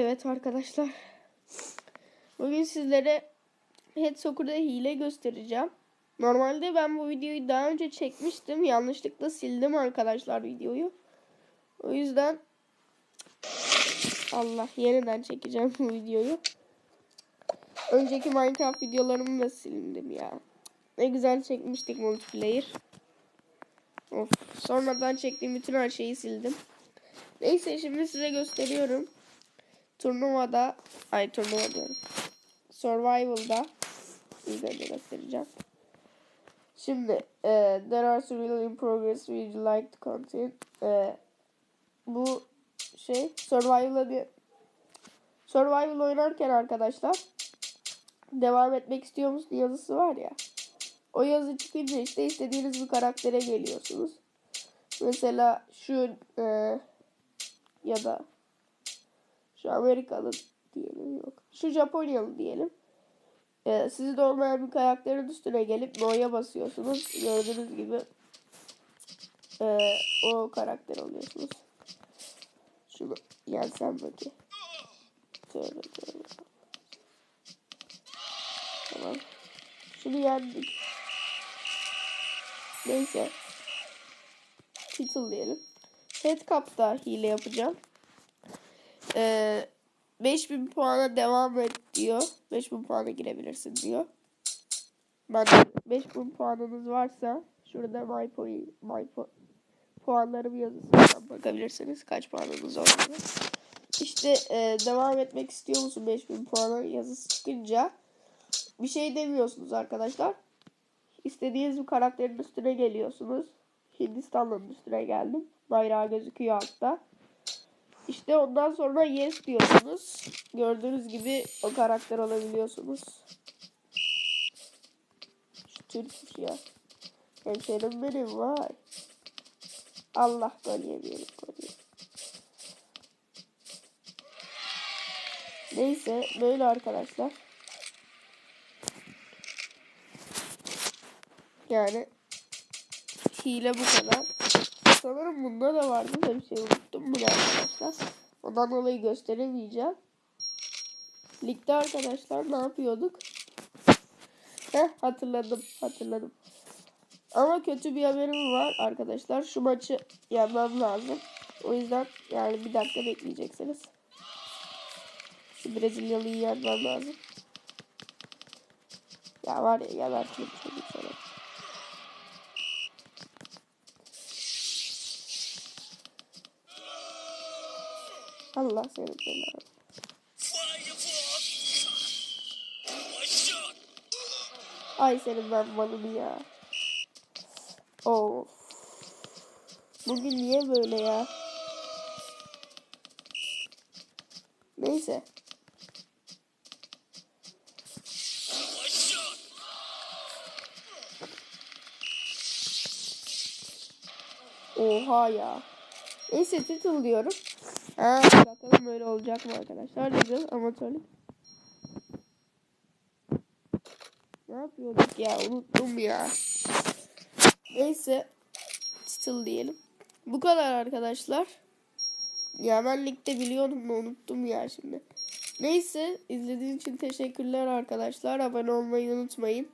Evet arkadaşlar. Bugün sizlere Head Soccer'da hile göstereceğim. Normalde ben bu videoyu daha önce çekmiştim. Yanlışlıkla sildim arkadaşlar videoyu. O yüzden Allah yeniden çekeceğim bu videoyu. Önceki Minecraft videolarımı da sildim ya. Ne güzel çekmiştik multiplayer. Of. Sonradan çektiğim bütün her şeyi sildim. Neyse şimdi size gösteriyorum. Turnuvada, ay turnuva diyorum. Survival'da de göstereceğim. Şimdi e, there are survival in progress. You like to continue? E, bu şey survival'a bir survival oynarken arkadaşlar devam etmek istiyor musun yazısı var ya. O yazı çıkınca işte istediğiniz bir karaktere geliyorsunuz. Mesela şu e, ya da şu Amerikalı diyelim yok. Şu Japonyalı diyelim. Ee, sizde olmayan bir karakterin üstüne gelip No'ya basıyorsunuz. Gördüğünüz gibi e, o karakter oluyorsunuz. Şunu yensem bakayım. Tövbe tövbe. Tamam. Şunu yendik. Neyse. Title diyelim. Head Cup'ta hile yapacağım. Ee, 5000 puana devam et diyor. 5000 puana girebilirsin diyor. Ben de 5000 puanınız varsa şurada my, point, my po puanlarım yazısından bakabilirsiniz. Kaç puanınız olduğunu. İşte e, devam etmek istiyor musun 5000 puana yazısı çıkınca bir şey demiyorsunuz arkadaşlar. İstediğiniz bir karakterin üstüne geliyorsunuz. Hindistan'ın üstüne geldim. Bayrağı gözüküyor altta. İşte ondan sonra yes diyorsunuz. Gördüğünüz gibi o karakter olabiliyorsunuz. Şu ya. Hemşerim benim vay. Allah gol yemeyelim gol. Neyse böyle arkadaşlar. Yani hile bu kadar. Sanırım bunda da vardı da bir şey unuttum bunu arkadaşlar. Ondan dolayı gösteremeyeceğim. Ligde arkadaşlar ne yapıyorduk? Heh hatırladım hatırladım. Ama kötü bir haberim var arkadaşlar. Şu maçı yenmem lazım. O yüzden yani bir dakika bekleyeceksiniz. Şu Brezilyalıyı yenmem lazım. Ya var ya gebertirim çocuk sana. Allah seni belanı. Ay senin ben malını ya. Of. Bugün niye böyle ya? Neyse. Oha ya. Neyse title diyorum. Ha, bakalım böyle olacak mı arkadaşlar? Legal amatörlük. Ne yapıyorduk ya? Unuttum ya. Neyse. Title diyelim. Bu kadar arkadaşlar. Ya ben ligde biliyordum da unuttum ya şimdi. Neyse izlediğiniz için teşekkürler arkadaşlar. Abone olmayı unutmayın.